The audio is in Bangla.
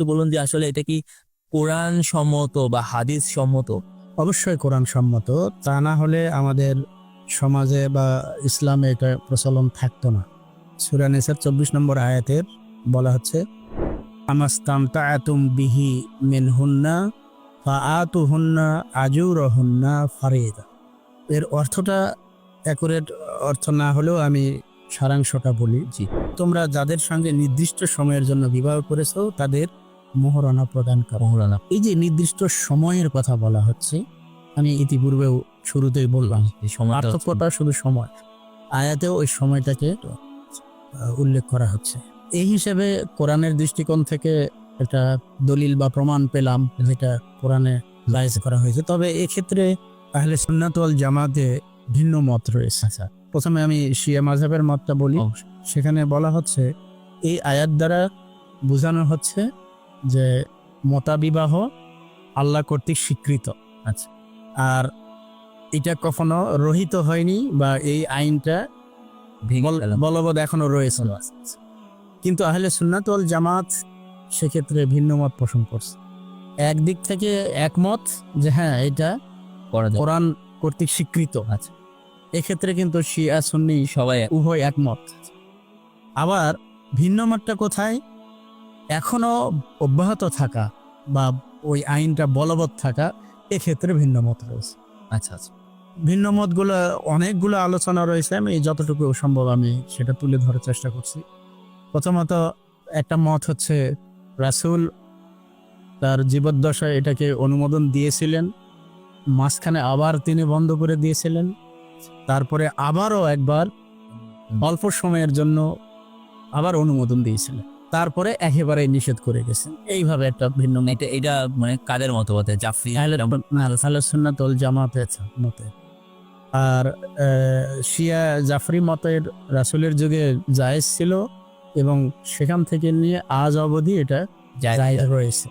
একটু বলুন যে আসলে এটা কি কোরআন সম্মত বা হাদিস সম্মত? অবশ্যই কোরআন সম্মত, তা না হলে আমাদের সমাজে বা ইসলামে এটা প্রচলন থাকতো না। সুরানিসের চব্বিশ নম্বর আয়াতের বলা হচ্ছে আমাস্তামতা আতুম বিহি মিন হুন্না ফা আতু হুন্না আজুর হুন্না ফারিদা। এর অর্থটা অ্যাকুরেট অর্থ না হলেও আমি সারাংশটা বলি, জি। তোমরা যাদের সঙ্গে নির্দিষ্ট সময়ের জন্য বিবাহ করেছ, তাদের মোহরানা প্রদান করো। মৌলানা এই যে নির্দিষ্ট সময়ের কথা বলা হচ্ছে আমি ইতিপূর্বেও শুরুতেই বললাম পার্থক্যটা শুধু সময়। আয়াতেও ওই সময়টাকে উল্লেখ করা হচ্ছে। এই হিসেবে কোরআনের দৃষ্টিকোণ থেকে একটা দলিল বা প্রমাণ পেলাম যেটা কোরআনে জায়েজ করা হয়েছে। তবে এক্ষেত্রে তাহলে সুন্নাতল জামাতে ভিন্ন মত রয়েছে। আচ্ছা। প্রথমে আমি শিয়া মাঝহের মতটা বলি। সেখানে বলা হচ্ছে এই আয়াত দ্বারা বোঝানো হচ্ছে যে মতাবিবাহ আল্লাহ কর্তৃক স্বীকৃত আচ্ছা। আর এটা কখনো রহিত হয়নি বা এই আইনটা। বলবৎ এখনও রয়েছে। কিন্তু আহলে সুন্নাতল জামাত সেক্ষেত্রে ভিন্ন মত পোষণ করছে। একদিক থেকে একমত যে হ্যাঁ এটা করা কোরআন কর্তৃক স্বীকৃত আছে। এক্ষেত্রে কিন্তু শিয়া সুন্নি সবাই উভয় একমত। আবার ভিন্ন মতটা কোথায়? এখনও অব্যাহত থাকা বা ওই আইনটা বলবৎ থাকা এক্ষেত্রে ভিন্ন মত রয়েছে। আচ্ছা আচ্ছা। ভিন্ন মতগুলো অনেকগুলো আলোচনা রয়েছে আমি যতটুকু সম্ভব আমি সেটা তুলে ধরার চেষ্টা করছি। প্রথমত একটা মত হচ্ছে রাসূল তার জীবদ্দশায় এটাকে অনুমোদন দিয়েছিলেন মাঝখানে আবার তিনি বন্ধ করে দিয়েছিলেন তারপরে আবারও একবার অল্প সময়ের জন্য আবার অনুমোদন দিয়েছিলেন। তারপরে একেবারে নিষেধ করে গেছেন। এইভাবে একটা ভিন্ন এটা এটা মানে কাদের মতবাদে? জাফরি আহলে সুন্নাতুল জামাতের মতে। আর শিয়া জাফরি মতের রাসুলের যুগে জায়েজ ছিল এবং সেখান থেকে নিয়ে আজ অবধি এটা জায়েজ রয়েছে।